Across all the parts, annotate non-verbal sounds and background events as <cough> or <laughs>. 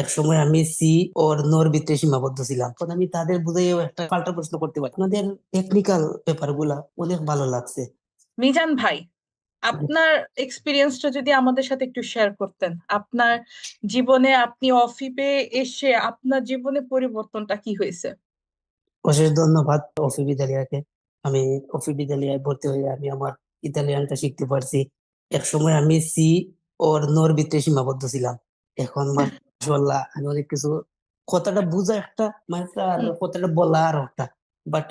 একসময় আমি সি ওর নর ভিতরে সীমাবদ্ধ ছিলাম। তখন আমি তাদের বুঝাইও একটা পাল্টা প্রশ্ন করতে পারি। আপনাদের টেকনিক্যাল পেপারগুলা অনেক ভালো লাগছে। মিজান ভাই আপনার এক্সপিরিয়েন্সটা যদি আমাদের সাথে একটু শেয়ার করতেন। আপনার জীবনে আপনি অফিপে এসে আপনার জীবনে পরিবর্তনটা কি হয়েছে? অশেষ ধন্যবাদ অফি বিদ্যালয়কে। আমি অফি বিদ্যালয়ে ভর্তি হয়ে আমি আমার ইতালিয়ানটা শিখতে পারছি। একসময় আমি সি ওর নর ভিতরে সীমাবদ্ধ ছিলাম। এখন মাশাআল্লাহ আমি অনেক কিছু কথাটা বোঝা একটা মানে আর কথাটা বলা আর একটা। বাট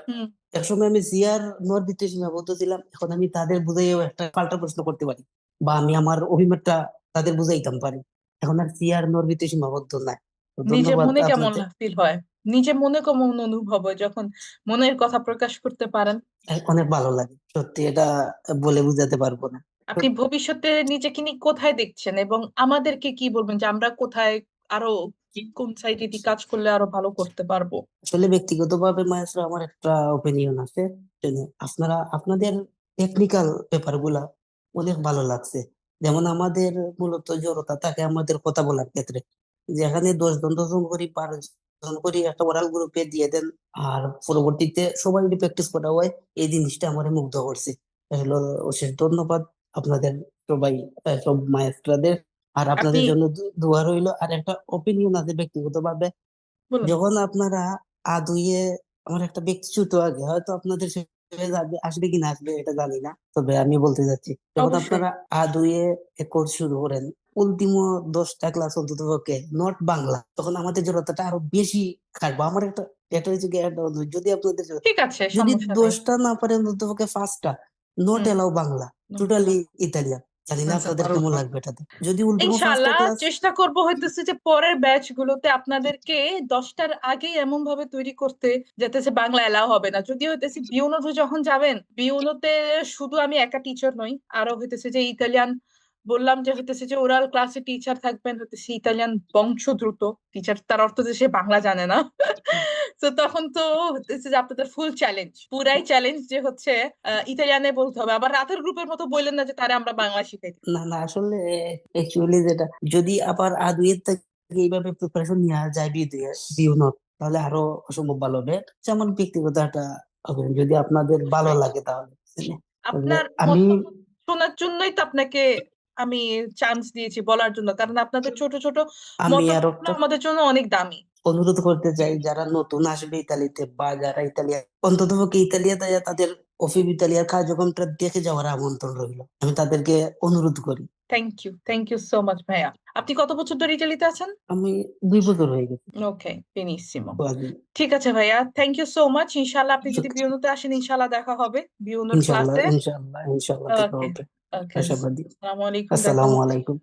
একসময় আমি সি আর নর ভিতরে সীমাবদ্ধ ছিলাম এখন আমি তাদের বুঝাইও একটা পাল্টা প্রশ্ন করতে পারি বা আমি আমার অভিমতটা তাদের বুঝাইতাম পারি। এখন আর সি আর নর ভিতরে সীমাবদ্ধ নাই। নিজে মনে কেমন ফিল হয়। নিজে মনে কেমন অনুভব হয় যখন মনের কথা প্রকাশ করতে পারেন? অনেক ভালো লাগে। সত্যি এটা বলে বুঝাতে পারব না। আপনি ভবিষ্যতে নিজেকে নিয়ে কোথায় দেখছেন এবং আমাদেরকে কি বলবেন যে আমরা কোথায় আরও কোন সাইডে দিয়ে কাজ করলে আরও ভালো করতে পারব। আসলে ব্যক্তিগতভাবে মায়াসরা আমার একটা ওপিনিয়ন আছে আপনারা আপনাদের টেকনিক্যাল পেপারগুলা অনেক ভালো লাগছে। যেমন আমাদের মূলত জড়তা থাকে আমাদের কথা বলার ক্ষেত্রে। যেখানে দশ জন দশ জন করি পাঁচ জন করি একটা ওরাল গ্রুপে দিয়ে দেন আর পরবর্তীতে সবাই যদি প্র্যাকটিস করা হয় এই জিনিসটা আমার মুগ্ধ করছে। অশেষ ধন্যবাদ আপনাদের সবাই সব মায়েস্ট্রাদের আর আপনাদের জন্য দোয়া রইল। আর একটা ওপিনিয়ন আছে ব্যক্তিগতভাবে। বলুন। যখন আপনারা আদুয়ে আমার একটা ব্যক্তিচ্যুত আগে হয়তো আপনাদের আসবে কিনা আসবে এটা জানি না। তবে আমি বলতে যাচ্ছি যখন। আপনারা আদুয়ে কোর্স শুরু করেন উল্টিমো দশটা ক্লাস অন্তত পক্ষে নট বাংলা তখন আমাদের জড়তাটা আরও বেশি খাটবো। আমার একটা এটা হচ্ছে যদি আপনাদের ঠিক আছে যদি দশটা না পারেন অন্তত পক্ষে পাঁচটা not allow Bangla totally Italian জানি না আপনাদের কেমন লাগবে এটাতে। যদি ইনশাআল্লাহ চেষ্টা করব হইতেছে যে পরের ব্যাচ গুলোতে আপনাদেরকে দশটার আগে এমন ভাবে তৈরি করতে যাতে সে বাংলা এলাও হবে না। যদি হইতেছে বিউনোতে যখন যাবেন বিউনোতে শুধু আমি একা টিচার নই আরও হইতেছে যে ইতালিয়ান বললাম যে হইতেছে যে ওরাল ক্লাসে টিচার থাকবেন হইতেছে ইতালিয়ান বংশদ্রুত টিচার তার অর্থ যে সে বাংলা জানে না। <laughs> তো তখন তো হইতেছে যে আপনাদের ফুল চ্যালেঞ্জ পুরাই চ্যালেঞ্জ যে হচ্ছে ইতালিয়ানে বলতে হবে। আবার রাতের গ্রুপের মতো বললেন না যে তারা আমরা বাংলা শিখাই না না আসলে অ্যাকচুয়ালি যেটা যদি আবার আদুয়ের থেকে এইভাবে প্রিপারেশন নেওয়া যায় বিউনত তাহলে আরও অসম্ভব ভালো হবে। যেমন ব্যক্তিগত একটা যদি আপনাদের ভালো লাগে তাহলে। আপনার আমি শোনার জন্যই তো আপনাকে আমি চান্স দিয়েছি বলার জন্য। কারণ আপনাদের ছোট ছোট আমি আর মতামতগুলো একটা আমাদের জন্য অনেক দামি। অনুরোধ করতে চাই যারা নতুন আসবে ইতালিতে বা যারা ইতালিয়া অন্তত পক্ষে ইতালিয়াতে তাদের অফিস ইতালিয়ার কার্যক্রমটা দেখে যাওয়ার আমন্ত্রণ রইল। আমি তাদেরকে অনুরোধ করি। Thank you thank you so much ভাইয়া। আপনি কত বছর ধরে ইটালিতে আছেন? আমি দুই বছর হয়ে গেছে। ওকে বেনিসিমো ঠিক আছে ভাইয়া। থ্যাংক ইউ সো মাচ ইনশাআল্লাহ আপনি যদি বিউনোতে আসেন ইনশাআল্লাহ দেখা হবে। বিউনোর ক্লাসে ইনশাল্লাহ ইনশাল্লাহ দেখা হবে। ওকে আশাবাদী আসসালামু আলাইকুম। আসসালামু আলাইকুম।